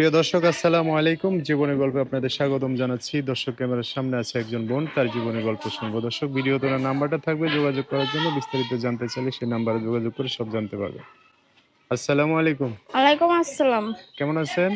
প্রিয় দর্শক আসসালামু আলাইকুম। জীবনের গল্পে আপনাদের স্বাগতম জানাচ্ছি। দর্শক ক্যামেরার সামনে আছে একজন বোন তার জীবনের গল্প শুনব। দর্শক ভিডিও তোলার নাম্বারটা থাকবে যোগাযোগ করার জন্য বিস্তারিত জানতে চাইলে সেই নাম্বারে যোগাযোগ করে সব জানতে পারবে আসসালামু আলাইকুম। ওয়ালাইকুম আসসালাম। কেমন আছেন?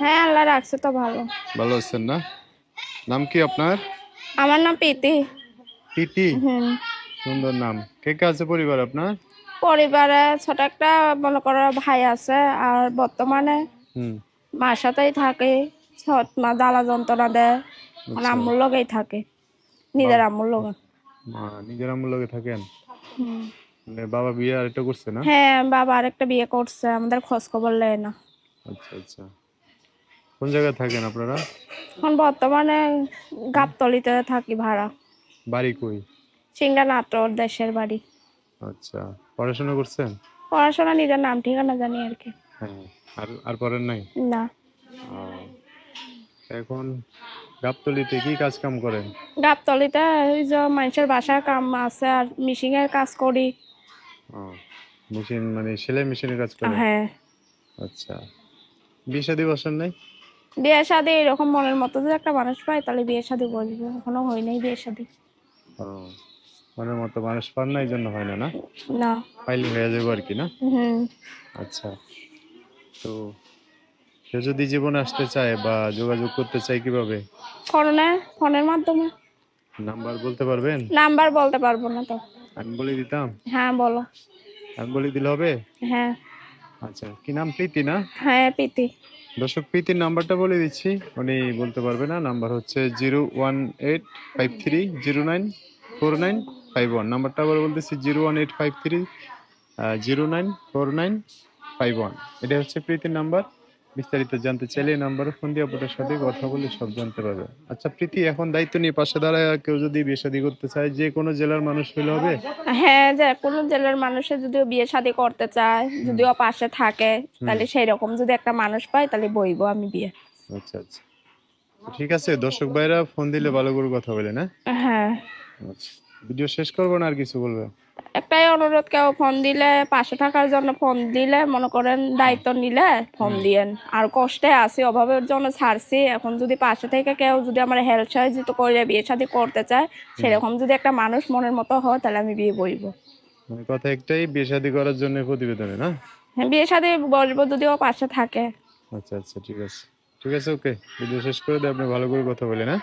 হ্যাঁ আল্লাহ রাখছে তো ভালো। ভালো আছেন না? নাম কি আপনার? আমার নাম প্রীতি। টিটি হুম। সুন্দর নাম। কে কে আছে পরিবার আপনার? পরিবারে ছোট একটা মনে করো ভাই আছে আর বর্তমানে হুম। মার সাথেই থাকে ছত মা জ্বালা যন্ত্রণা দেয় মানে আচ্ছা। আম্মুর লগেই থাকে নিজের আম্মুর লগে। নিজের আমল লগে থাকেন? মানে বাবা বিয়ে আরেকটা করছে না? হ্যাঁ বাবা আরেকটা বিয়ে করছে আমাদের খোঁজ খবর লেয় না। আচ্ছা আচ্ছা। কোন জায়গায় থাকেন আপনারা? এখন বর্তমানে গাবতলিতে থাকি ভাড়া। বাড়ি কই? সিংড়া নাটোর দেশের বাড়ি। আচ্ছা পড়াশোনা করছেন? পড়াশোনা নিজের নাম ঠিকানা জানি আর কি। হ্যাঁ আর আর পড়েন নাই? না। এখন গাবতলিতে কি কাজ কাম করেন গাবতলিতে ওই যে মানুষের বাসার কাম আছে আর মিশিং এর কাজ করি। মেশিন মানে সেলাই মেশিনের কাজ করেন হ্যাঁ। আচ্ছা। বিয়ে শাদী বসেন নাই? বিয়ে শাদি এরকম মনের মতো যদি একটা মানুষ পাই তাহলে বিয়ে শাদি বলব এখনও হয় নাই বিয়ে শাদি। মনের মতো মানুষ পান না এই জন্য হয় না না? না। পাইলে হয়ে যাবে আর কি না? আচ্ছা। তো সে যদি জীবনে আসতে চায় বা যোগাযোগ করতে চায় কীভাবে? ফোনে ফোনের মাধ্যমে। নাম্বার বলতে পারবেন? নাম্বার বলতে পারব না তো। আমি বলে দিতাম। হ্যাঁ বলো। আমি বলে দিলে হবে? হ্যাঁ। আচ্ছা কি নাম? প্রীতি না? হ্যাঁ প্রীতি। দর্শক প্রীতির নাম্বারটা বলে দিচ্ছি। উনি বলতে পারবে না। নাম্বার হচ্ছে zero one eight five three zero nine four nine five one. নাম্বারটা আবার বলতেছি zero one eight five three zero nine four nine five one. এটা হচ্ছে প্রীতির নাম্বার। বিস্তারিত জানতে চাইলে এই নাম্বারে ফোন দিয়ে সাথে কথা বলে সব জানতে পারবে। আচ্ছা প্রীতি এখন দায়িত্ব নিয়ে পাশে দাঁড়ায় কেউ যদি বিয়ে শাদী করতে চায় যে কোনো জেলার মানুষ হলে হবে? হ্যাঁ যে কোনো জেলার যদিও বিয়ে শাদি করতে চায় যদিও পাশে থাকে তাহলে সেই রকম যদি একটা মানুষ পাই তাহলে বইবো আমি বিয়ে। আচ্ছা আচ্ছা। ঠিক আছে দর্শক ভাইরা ফোন দিলে ভালো করে কথা বলে না হ্যাঁ। আচ্ছা ভিডিও শেষ করব না আর কিছু বলবে? একটাই অনুরোধ কেউ ফোন দিলে পাশে থাকার জন্য ফোন দিলে মনে করেন দায়িত্ব নিলে ফোন দিয়েন। আর কষ্টে আছি অভাবের জন্য ছাড়ছি। এখন যদি পাশে থেকে কেউ যদি আমার হেল্প সহযোগিতা করে বিয়ে শাদী করতে চায় সেরকম যদি একটা মানুষ মনের মতো হয় তাহলে আমি বিয়ে বইবো। মানে কথা একটাই বিয়ে শাদী করার জন্য প্রতিবেদনে না? হ্যাঁ বিয়ে শাদী বলব যদি ও পাশে থাকে। আচ্ছা আচ্ছা ঠিক আছে। ঠিক আছে ওকে ভিডিও শেষ করে দিয়ে আপনি ভালো করে কথা বলেন হ্যাঁ?